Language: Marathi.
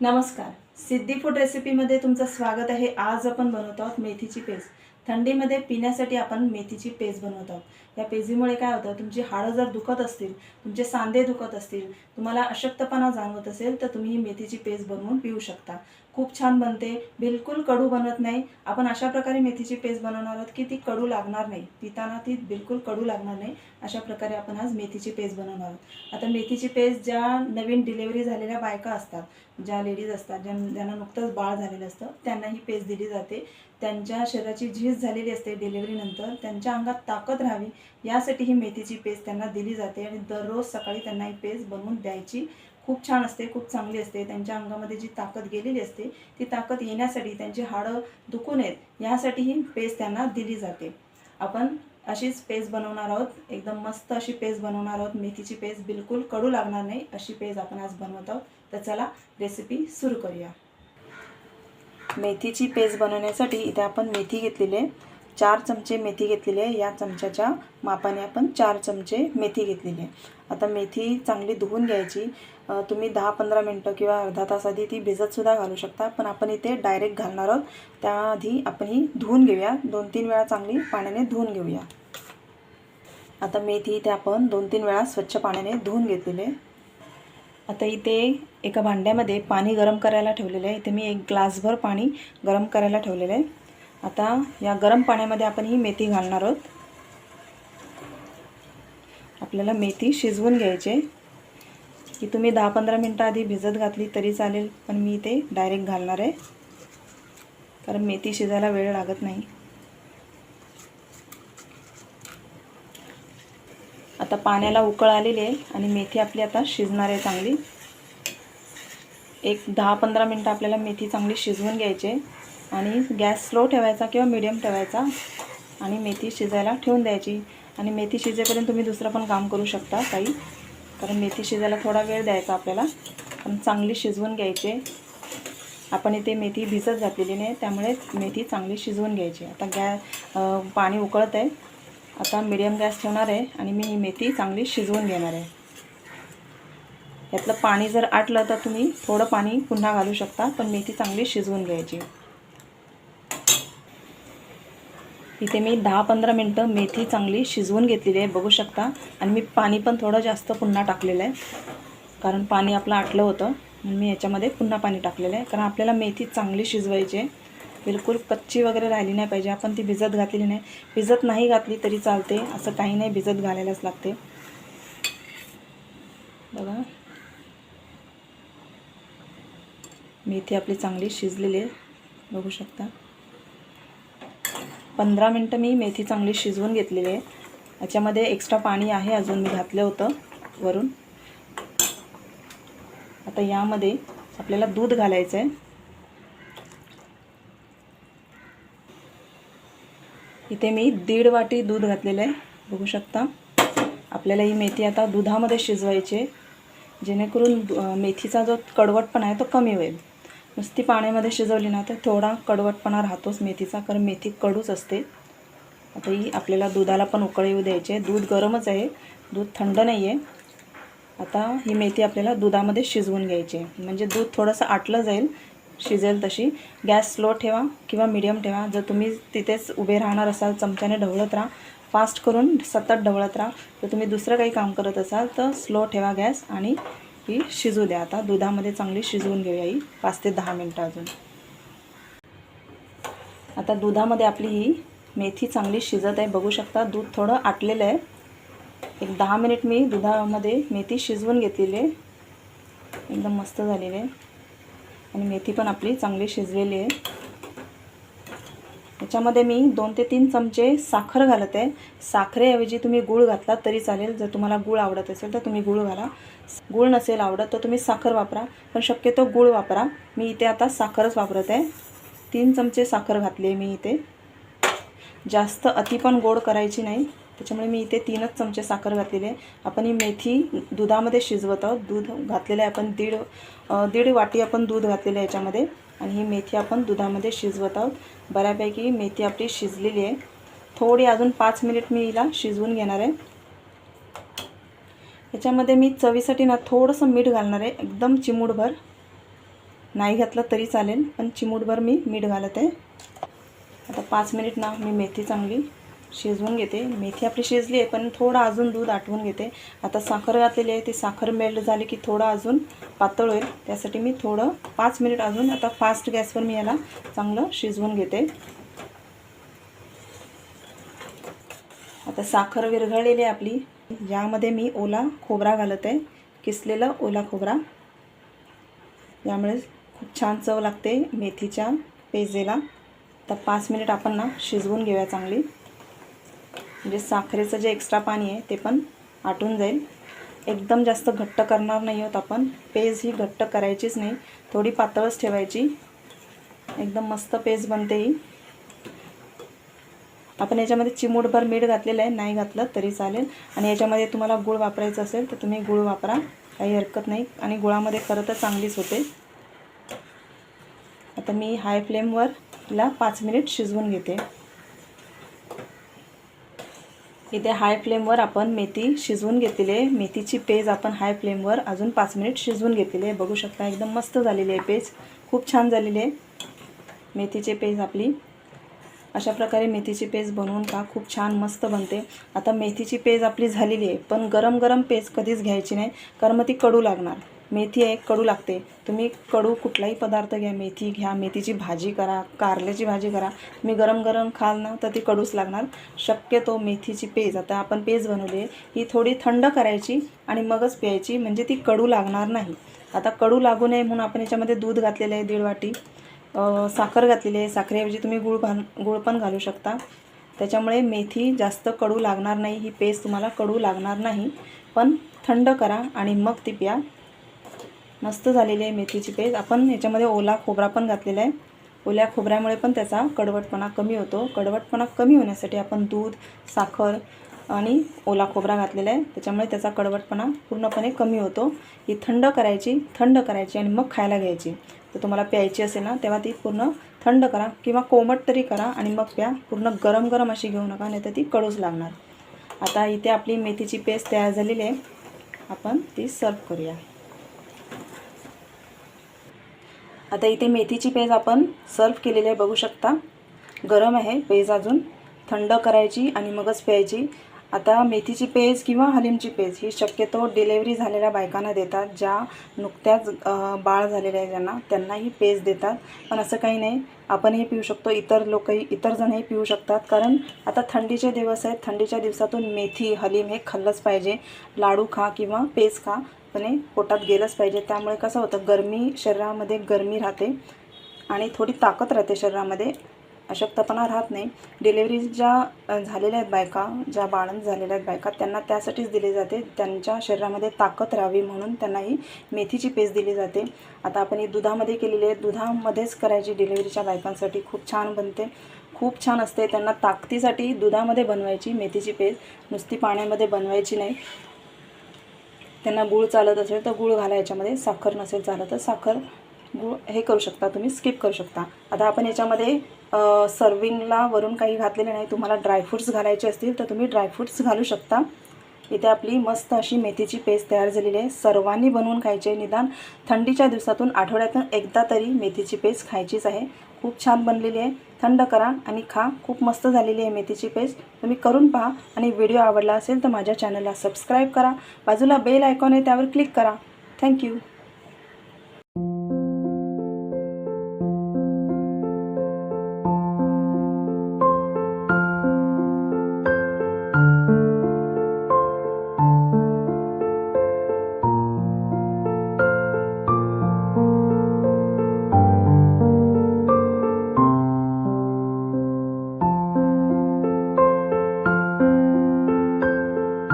नमस्कार. सिद्धी फूड रेसिपीमध्ये तुमचं स्वागत आहे. आज आपण बनवत आहोत मेथीची पेस्ट. थंडीमध्ये पिण्यासाठी आपण मेथीची पेस्ट बनवत. आहोत या पेजीमुळे काय होतं तुमची हाडं जर दुखत असतील तुमचे सांधे दुखत असतील तुम्हाला अशक्तपणा जाणवत असेल तर तुम्ही ही मेथीची पेस्ट बनवून पिऊ शकता. खूप छान बनते. बिलकुल कडू बनत नाही. आपण अशा प्रकारे मेथीची पेस्ट बनवणार आहोत की ती कडू लागणार नाही. पिताना ती बिलकुल कडू लागणार नाही. अशा प्रकारे आपण आज मेथीची पेस्ट बनवणार आहोत. आता मेथीची पेस्ट ज्या नवीन डिलेवरी झालेल्या बायका असतात ज्या लेडीज असतात ज्यां ज्यांना नुकतंच बाळ झालेलं असतं त्यांना ही पेस्ट दिली जाते. त्यांच्या शरीराची झीज झालेली असते डिलेवरीनंतर त्यांच्या अंगात ताकद राहावी यासाठी ही मेथीची पेस्ट त्यांना दिली जाते आणि दररोज सकाळी त्यांना ही पेस्ट बनवून द्यायची. खूप छान असते खूप चांगली असते. त्यांच्या अंगामध्ये जी ताकद गेलेली असते ती ताकद येण्यासाठी त्यांची हाडं दुखू नयेत यासाठी ही पेस्ट त्यांना दिली जाते. आपण अशीच पेस्ट बनवणार आहोत एकदम मस्त अशी पेस्ट बनवणार आहोत. मेथीची पेस्ट बिलकुल कडू लागणार नाही अशी पेस्ट आपण आज बनवत आहोत. तर चला रेसिपी सुरू करूया. मेथीची पेस्ट बनवण्यासाठी इथे आपण मेथी घेतलेली आहे. चार चमचे मेथी घेतलेली आहे. या चमच्याच्या मापाने आपण चार चमचे मेथी घेतलेली आहे. आता मेथी चांगली धुवून घ्यायची. तुम्ही दहा पंधरा मिनटं किंवा अर्धा तास आधी ती भिजतसुद्धा घालू शकता. पण आपण इथे डायरेक्ट घालणार आहोत. त्याआधी आपण ही धुवून घेऊया. दोन तीन वेळा चांगली पाण्याने धुवून घेऊया. आता मेथी इथे आपण दोन तीन वेळा स्वच्छ पाण्याने धुवून घेतलेली आहे. आता इथे एका भांड्यामध्ये पाणी गरम करायला ठेवलेलं आहे. इथे मी एक ग्लासभर पाणी गरम करायला ठेवलेलं आहे. आता या गरम पाण्यामध्ये आपण ही मेथी घालणार आहोत. आपल्याला मेथी शिजवून घ्यायची आहे. की तुम्ही दहा पंधरा मिनटं आधी भिजत घातली तरी चालेल पण मी इथे डायरेक्ट घालणार आहे. कारण मेथी शिजायला वेळ लागत नाही. आता पाण्याला उकळ आलेली आहे आणि मेथी आपली आता शिजणार आहे चांगली. एक दहा पंधरा मिनटं आपल्याला मेथी चांगली शिजवून घ्यायची आहे. आणि गॅस स्लो ठेवायचा किंवा मिडियम ठेवायचा आणि मेथी शिजायला ठेवून द्यायची. आणि मेथी शिजेपर्यंत तुम्ही दुसरं पण काम करू शकता काही कारण मेथी शिजायला थोडा वेळ द्यायचा आपल्याला. पण चांगली शिजवून घ्यायची आपण इथे मेथी भिजत घातलेली नाही त्यामुळे मेथी चांगली शिजवून घ्यायची आता गॅ पाणी उकळत आहे. आता मिडियम गॅस ठेवणार आहे आणि मी ही मेथी चांगली शिजवून घेणार आहे. यातलं पाणी जर आटलं तर तुम्ही थोडं पाणी पुन्हा घालू शकता पण मेथी चांगली शिजवून घ्यायची. इथे मी दहा पंधरा मिनटं मेथी चांगली शिजवून घेतलेली आहे बघू शकता. आणि मी पाणी पण थोडं जास्त पुन्हा टाकलेलं आहे कारण पाणी आपलं आटलं होतं. मी याच्यामध्ये पुन्हा पाणी टाकलेलं आहे कारण आपल्याला मेथी चांगली शिजवायची आहे. बिलकुल कच्ची वगैरे राहिली नाही पाहिजे. आपण ती भिजत घातलेली नाही. भिजत नाही घातली तरी चालते. असं काही नाही भिजत घालायलाच लागते. बघा. मेथी आपली चांगली शिजलेली आहे. बघू शकता. पंधरा मिनटं मी मेथी चांगली शिजवून घेतलेली आहे. याच्यामध्ये एक्स्ट्रा पाणी आहे अजून मी घातलं होतं वरून. आता यामध्ये आपल्याला दूध घालायचं आहे इथे मी दीड वाटी दूध घातलेलं आहे. बघू शकता. आपल्याला ही मेथी आता दुधामध्ये शिजवायची आहे. जेणेकरून दु- मेथीचा जो कडवटपणा आहे तो कमी होईल. नुसती पाण्यामध्ये शिजवली ना तर थोडा कडवटपणा राहतोच मेथीचा कारण मेथी कडूच असते. आता ही आपल्याला दुधाला पण उकळ येऊ द्यायचे दूध गरमच आहे. दूध थंड नाही आहे आता ही मेथी आपल्याला दुधामध्ये शिजवून घ्यायची आहे. म्हणजे दूध थोडंसं आटलं जाईल. शिजेल तशी. गॅस स्लो ठेवा किंवा मिडियम ठेवा. जर तुम्ही तिथेच उभे राहणार असाल चमच्याने ढवळत राहा. फास्ट करून सतत ढवळत राहा. जर तुम्ही दुसरं काही काम करत असाल तर स्लो ठेवा गॅस आणि ही शिजू द्या. आता दुधामध्ये चांगली शिजवून घेऊया ही. पाच ते दहा मिनटं अजून. आता दुधामध्ये आपली ही मेथी चांगली शिजत आहे. बघू शकता दूध थोडं आटलेलं आहे. एक दहा मिनिट मी दुधामध्ये मेथी शिजवून घेतलेली आहे. एकदम मस्त झालेली आहे. आणि मेथी पण आपली चांगली शिजलेली आहे. याच्यामध्ये मी दोन ते तीन चमचे साखर घालत. आहे साखरेऐवजी तुम्ही गूळ घातला तरी चालेल. जर तुम्हाला गूळ आवडत असेल तर तुम्ही गूळ घाला. गूळ नसेल आवडत तर तुम्ही साखर वापरा. पण शक्यतो गूळ वापरा. मी इथे आता साखरच वापरत. आहे तीन चमचे साखर घातली आहे मी इथे. जास्त अति पण गोड करायची नाही. त्याच्यामुळे मी इथे तीनच चमचे साखर घातलेली आहे. आपण ही मेथी दुधामध्ये शिजवत आहोत. दूध घातलेलं आहे आपण दीड दीड वाटी आपण दूध घातलेलं आहे याच्यामध्ये. आणि ही मेथी आपण दुधामध्ये शिजवत आहोत. बऱ्यापैकी मेथी आपली शिजलेली आहे. थोडी अजून पाच मिनिट मी हिला शिजवून घेणार आहे. याच्यामध्ये मी चवीसाठी ना थोडंसं मीठ घालणार आहे. एकदम चिमूटभर. नाही घातलं तरी चालेल पण चिमूटभर मी मीठ घालत आहे. आता पाच मिनिट ना मी मेथी चांगली शिजवून घेते. मेथी आपली शिजली आहे पण थोडं अजून दूध आटवून घेते. आता साखर घातलेली आहे ती साखर मेल्ट झाली की थोडं अजून पातळ होईल. त्यासाठी मी थोडं पाच मिनिट अजून आता फास्ट गॅसवर मी याला चांगलं शिजवून घेते. आता साखर विरघळलेली आहे आपली. यामध्ये मी ओला खोबरा घालत आहे. किसलेला ओला खोबरा. यामुळे खूप छान चव लागते मेथीच्या पेजेला. तर पाच मिनिट आपण ना शिजवून घेऊया चांगली. म्हणजे साखरेचं जे एक्स्ट्रा पाणी आहे ते पण आटून जाईल. एकदम जास्त घट्ट करणार नाही आहोत आपण. पेज ही घट्ट करायचीच नाही. थोडी पातळच ठेवायची. एकदम मस्त पेज बनते ही. आपण याच्यामध्ये चिमूटभर मीठ घातलेलं आहे. नाही घातलं तरी चालेल. आणि याच्यामध्ये तुम्हाला गुळ वापरायचं असेल तर तुम्ही गुळ वापरा. काही हरकत नाही. आणि गुळामध्ये खरं तर चांगलीच होते. आता मी हाय फ्लेमवर तिला पाच मिनिट शिजवून घेते. इथे हाय फ्लेमवर आपण मेथी शिजवून घेतलेली आहे. मेथीची पेज आपण हाय फ्लेमवर अजून पाच मिनिट शिजवून घेतलेली आहे. बघू शकता एकदम मस्त झालेली आहे पेज खूप छान झालेली आहे मेथीची पेज आपली. अशा प्रकारे मेथीची पेज बनवून का खूप छान मस्त बनते. आता मेथीची पेज आपली झालेली आहे पण गरम गरम पेज कधीच घ्यायची नाही कारण मग ती कडू लागणार. मेथी आहे कडू लागते. तुम्ही कडू कुठलाही पदार्थ घ्या मेथी घ्या मेथीची भाजी करा कारल्याची भाजी करा. तुम्ही गरम गरम खाल ना तर ती कडूच लागणार. शक्यतो मेथीची पेज. आता आपण पेज बनवली आहे. ही थोडी थंड करायची आणि मगच प्यायची. म्हणजे ती कडू लागणार नाही. आता कडू लागू नये म्हणून आपण याच्यामध्ये दूध घातलेलं आहे दीड वाटी. साखर घातलेली आहे. साखरेऐवजी तुम्ही गुळ घाल गुळ पण घालू शकता. त्याच्यामुळे मेथी जास्त कडू लागणार नाही. ही पेस्ट तुम्हाला कडू लागणार नाही. पण थंड करा आणि मग ती प्या. मस्त झालेली आहे मेथीची पेस्ट. आपण याच्यामध्ये ओला खोबरा पण घातलेला आहे. ओल्या खोबऱ्यामुळे पण त्याचा कडवटपणा कमी होतो. कडवटपणा कमी होण्यासाठी आपण दूध साखर आणि ओला खोबरा घातलेला आहे. त्याच्यामुळे त्याचा कडवटपणा पूर्णपणे कमी होतो. ही थंड करायची थंड करायची आणि मग खायला घ्यायची. तर तुम्हाला प्यायची असेल ना तेव्हा ती पूर्ण थंड करा किंवा कोमट तरी करा आणि मग प्या. पूर्ण गरम गरम अशी घेऊ नका नाही तर ती कडूच लागणार. आता इथे आपली मेथीची पेस्ट तयार झालेली आहे. आपण ती सर्व करूया. आता इथे मेथीची पेज आपण सर्व केलेली आहे बघू शकता. गरम आहे पेज अजून. थंड करायची आणि मगच प्यायची. आता मेथीची पेज किंवा हलीमची पेज ही शक्यतो डिलेवरी झालेल्या बायकांना देतात ज्या नुकत्याच बाळ झालेल्या आहे ज्यांना त्यांना ही पेज देतात. पण असं काही नाही. आपणही पिऊ शकतो इतर लोकही इतर जणही पिऊ शकतात. कारण आता थंडीचे दिवस आहेत. थंडीच्या दिवसातून मेथी हलीम हे खाल्लंच पाहिजे. लाडू खा किंवा पेज खा. पण पोटात गेलंच पाहिजे. त्यामुळे कसं होतं गरमी शरीरामध्ये गरमी राहते आणि थोडी ताकद राहते शरीरामध्ये. अशक्तपणा राहत नाही. डिलेवरी ज्या झालेल्या आहेत बायका ज्या बाळंत झालेल्या आहेत बायका त्यांना त्यासाठीच दिली जाते. त्यांच्या शरीरामध्ये ताकद राहावी म्हणून त्यांना ही मेथीची पेस्ट दिली जाते. आता आपण ही दुधामध्ये केलेली आहे. दुधामध्येच करायची डिलेवरीच्या बायकांसाठी खूप छान बनते. खूप छान असते. त्यांना ताकदीसाठी दुधामध्ये बनवायची मेथीची पेस्ट. नुसती पाण्यामध्ये बनवायची नाही. त्यांना गूळ चालत असेल तर गूळ घाला याच्यामध्ये साखर नसेल चालत तर साखर गूळ हे करू शकता तुम्ही स्किप करू शकता. आता आपण याच्यामध्ये सर्विंगला वरून काही घातलेले नाही तुम्हाला ड्रायफ्रूट्स घालायचे असतील तर तुम्ही ड्रायफ्रूट्स घालू शकता. इथे आपली मस्त अशी मेथीची पेस्ट तयार झालेली आहे. सर्वांनी बनवून खायची निदान. थंडीच्या दिवसातून आठवड्यातून एकदा तरी मेथीची पेस्ट खायचीच आहे. खूप छान बनलेली आहे. थंड करा आणि खा. खूप मस्त झालेली आहे मेथीची पेस्ट. तुम्ही करून पहा आणि व्हिडिओ आवडला असेल तर माझ्या चॅनलला सबस्क्राईब करा. बाजूला बेल आयकॉन आहे त्यावर क्लिक करा. थँक्यू